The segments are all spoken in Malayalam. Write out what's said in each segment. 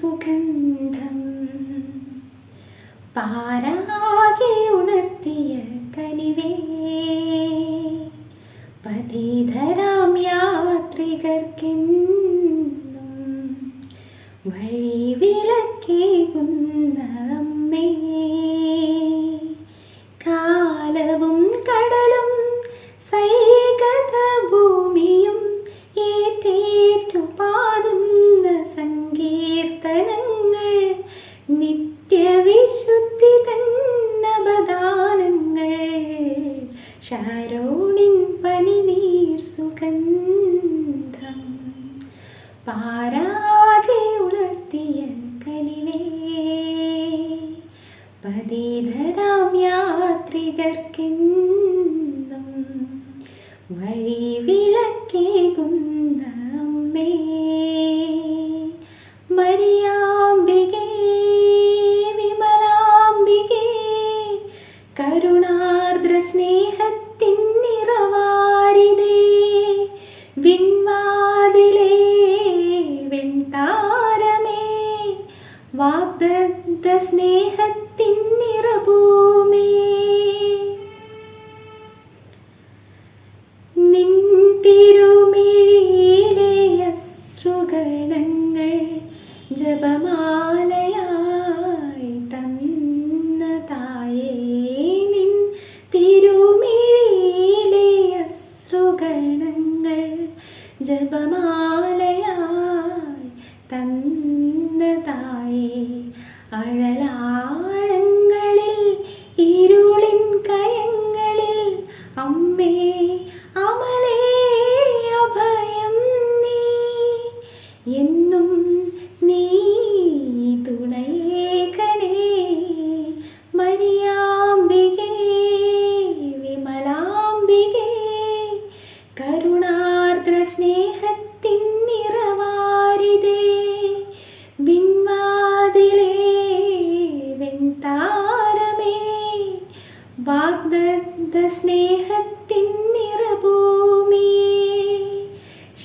സുഗന്ധം പാരാകെ ഉണർത്തിയ കനിവേ. പതിധരാം യാത്രികർക്കെന്നും വഴിവിളക്കേകുന്ന അമ്മേ പാരാതെ ഉണർത്തിയ കനിവേ. പതിധരാം യാത്രികർക്കെന്നും വഴി വിളക്കേകുന്ന അമ്മേ അശ്രുഗണങ്ങൾ ജപമാലയായി എന്നും നീ തുണയേകണേ മരിയാംബികേ വിമലാംബികേ കരുണാർദ്ര സ്നേഹത്തിൻ നിറവാരിതേ. വിൺവാതിലേ വെൺതാരമേ. വാഗ്ദത്ത സ്നേഹത്തിൻ നിറഭൂമിയേ.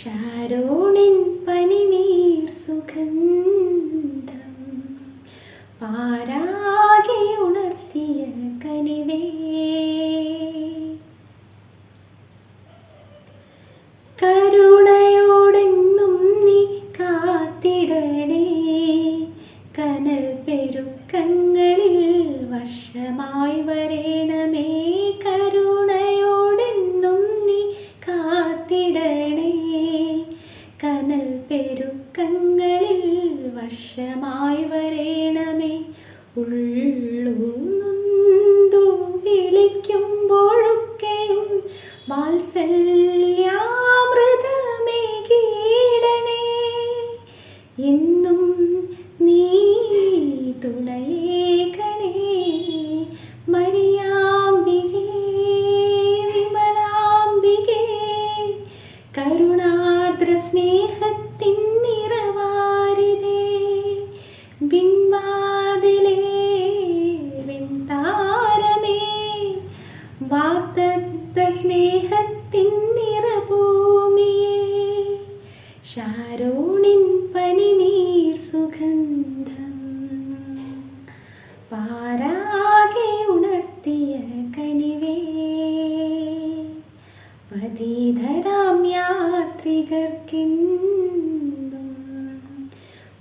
പനിനീർ സുഗന്ധം പാരാകെ ഉണർത്തിയ കനിവേ. കരുണയോടെന്നും നീ കാത്തിടണേ. കനൽ പെരുക്കങ്ങളിൽ വർഷമായി വരേണമേ. വർഷമായി വരേണമേ. ഉള്ളു വിളിക്കുമ്പോഴൊക്കെയും വാത്സല്യാമൃതമേ കീടണേ. ഇന്നും നീ തുണയേകണേ മരിയാമ്പികേ വിമലാംബികേ കരുണാർദ്ര സ്നേഹത്തിൻ സുഗന്ധം പാരാകെ ഉണർത്തിയ കനിവേ പതിധരാം യാത്രികർക്കെന്നും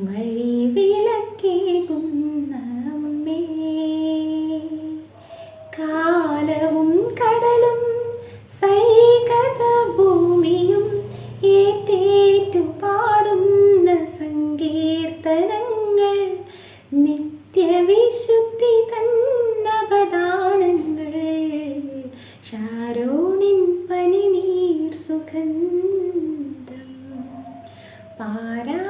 വഴി വിളക്കേകുന്ന അമ്മേ. കാലവും കടലും ഭൂമിയും ഏറ്റേറ്റു പാടുന്ന സങ്കീർത്തനങ്ങൾ നിത്യവിശുദ്ധി തന്നവദാനങ്ങൾ. ഷാരോണിൻ പനിനീർ സുഗന്ധം. പാരാ